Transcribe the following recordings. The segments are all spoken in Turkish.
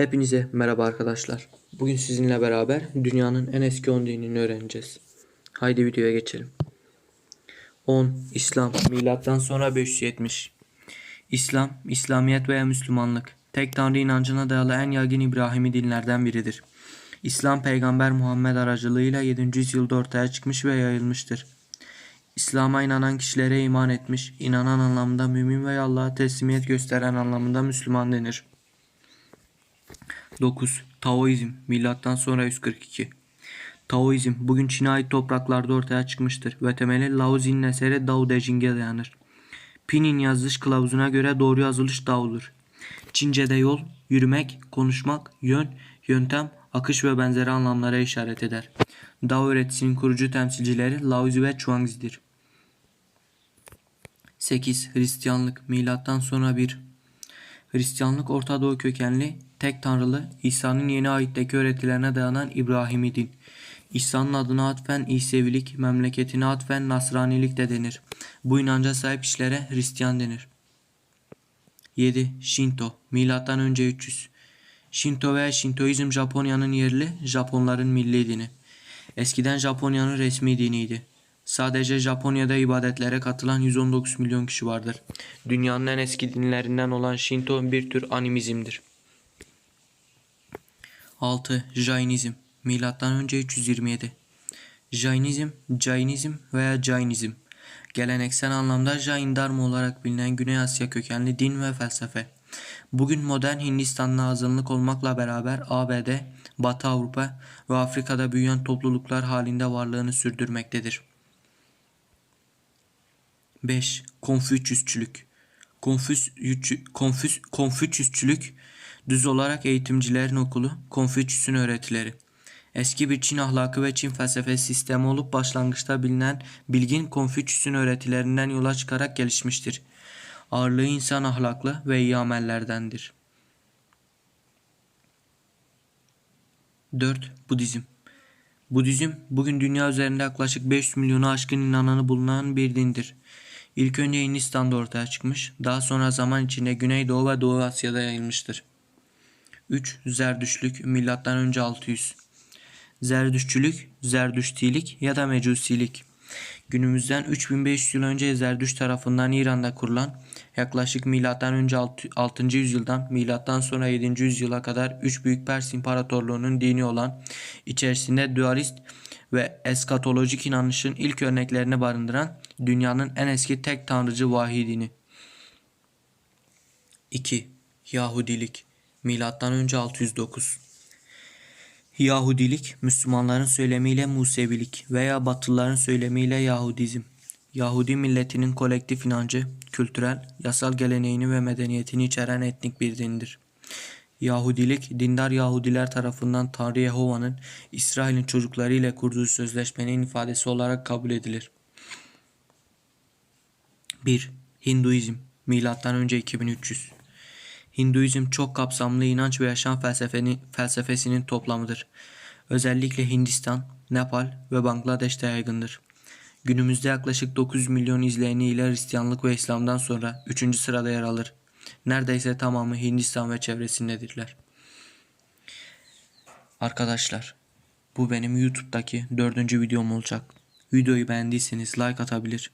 Hepinize merhaba arkadaşlar. Bugün sizinle beraber dünyanın en eski 10 dinini öğreneceğiz. Haydi videoya geçelim. 10. İslam Milattan sonra 570 İslam, İslamiyet veya Müslümanlık tek tanrı inancına dayalı en yaygın İbrahimi dinlerden biridir. İslam peygamber Muhammed aracılığıyla 7. yüzyılda ortaya çıkmış ve yayılmıştır. İslam'a inanan kişilere iman etmiş, inanan anlamında mümin veya Allah'a teslimiyet gösteren anlamında Müslüman denir. 9. Taoizm Milattan sonra 142 Taoizm bugün Çin'e ait topraklarda ortaya çıkmıştır ve temeli Lao Zi'nin eseri Dao De Jing'e dayanır. Pinyin yazılış kılavuzuna göre doğru yazılış Dao'dur. Çince'de yol, yürümek, konuşmak, yön, yöntem, akış ve benzeri anlamlara işaret eder. Dao öğretisinin kurucu temsilcileri Laozi ve Chuangzi'dir. 8. Hristiyanlık Milattan sonra 1 Hristiyanlık Orta Doğu kökenli, tek tanrılı, İsa'nın yeni ayetteki öğretilerine dayanan İbrahimi din. İsa'nın adına atfen İsevilik, memleketine atfen Nasranilik de denir. Bu inanca sahip kişilere Hristiyan denir. 7. Shinto Milattan önce 300 Shinto veya Shintoizm Japonya'nın yerli, Japonların milli dini. Eskiden Japonya'nın resmi diniydi. Sadece Japonya'da ibadetlere katılan 119 milyon kişi vardır. Dünyanın en eski dinlerinden olan Shinto bir tür animizmdir. 6. Jainizm Milattan önce 327 Jainizm, Jainizm veya Jainizm geleneksel anlamda Jain Dharma olarak bilinen Güney Asya kökenli din ve felsefe. Bugün modern Hindistan'la azınlık olmakla beraber ABD, Batı Avrupa ve Afrika'da büyüyen topluluklar halinde varlığını sürdürmektedir. 5. Konfüçyüsçülük Konfüs, Konfüçyüsçülük düz olarak eğitimcilerin okulu, Konfüçyüs'ün öğretileri. Eski bir Çin ahlakı ve Çin felsefesi sistemi olup başlangıçta bilinen bilgin Konfüçyüs'ün öğretilerinden yola çıkarak gelişmiştir. Ağırlığı insan ahlaklı ve iyi amellerdendir. 4. Budizm Budizm bugün dünya üzerinde yaklaşık 500 milyonu aşkın inananı bulunan bir dindir. İlk önce Hindistan'da ortaya çıkmış, daha sonra zaman içinde Güneydoğu ve Doğu Asya'da yayılmıştır. 3. Zerdüşlük önce 600 Zerdüşçülük, Zerdüştilik ya da Mecusilik. Günümüzden 3500 yıl önce Zerdüş tarafından İran'da kurulan yaklaşık önce 6. yüzyıldan milattan sonra 7. yüzyıla kadar 3 büyük Pers İmparatorluğu'nun dini olan içerisinde dualist ve eskatolojik inanışın ilk örneklerini barındıran dünyanın en eski tek tanrıcı vahiy dini. 2. Yahudilik Milattan önce 609 Yahudilik, Müslümanların söylemiyle Musevilik veya Batılıların söylemiyle Yahudizm. Yahudi milletinin kolektif inancı, kültürel, yasal geleneğini ve medeniyetini içeren etnik bir dindir. Yahudilik, dindar Yahudiler tarafından Tanrı Yehova'nın İsrail'in çocukları ile kurduğu sözleşmenin ifadesi olarak kabul edilir. 1. Hinduizm, milattan önce 2300 Hinduizm çok kapsamlı inanç ve yaşam felsefesinin toplamıdır. Özellikle Hindistan, Nepal ve Bangladeş'te yaygındır. Günümüzde yaklaşık 900 milyon izleyeniyle Hristiyanlık ve İslam'dan sonra 3. sırada yer alır. Neredeyse tamamı Hindistan ve çevresindedirler. Arkadaşlar, bu benim YouTube'daki dördüncü videom olacak. Videoyu beğendiyseniz like atabilir.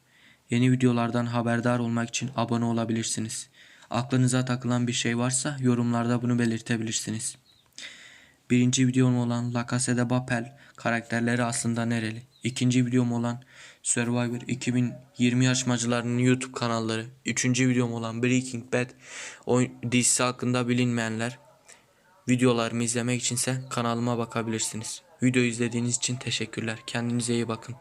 Yeni videolardan haberdar olmak için abone olabilirsiniz. Aklınıza takılan bir şey varsa yorumlarda bunu belirtebilirsiniz. Birinci videom olan La Casa de Papel karakterleri aslında nereli? İkinci videom olan Survivor 2020 yarışmacılarının YouTube kanalları. Üçüncü videom olan Breaking Bad oyun dizisi hakkında bilinmeyenler. Videolarımı izlemek içinse kanalıma bakabilirsiniz. Video izlediğiniz için teşekkürler. Kendinize iyi bakın.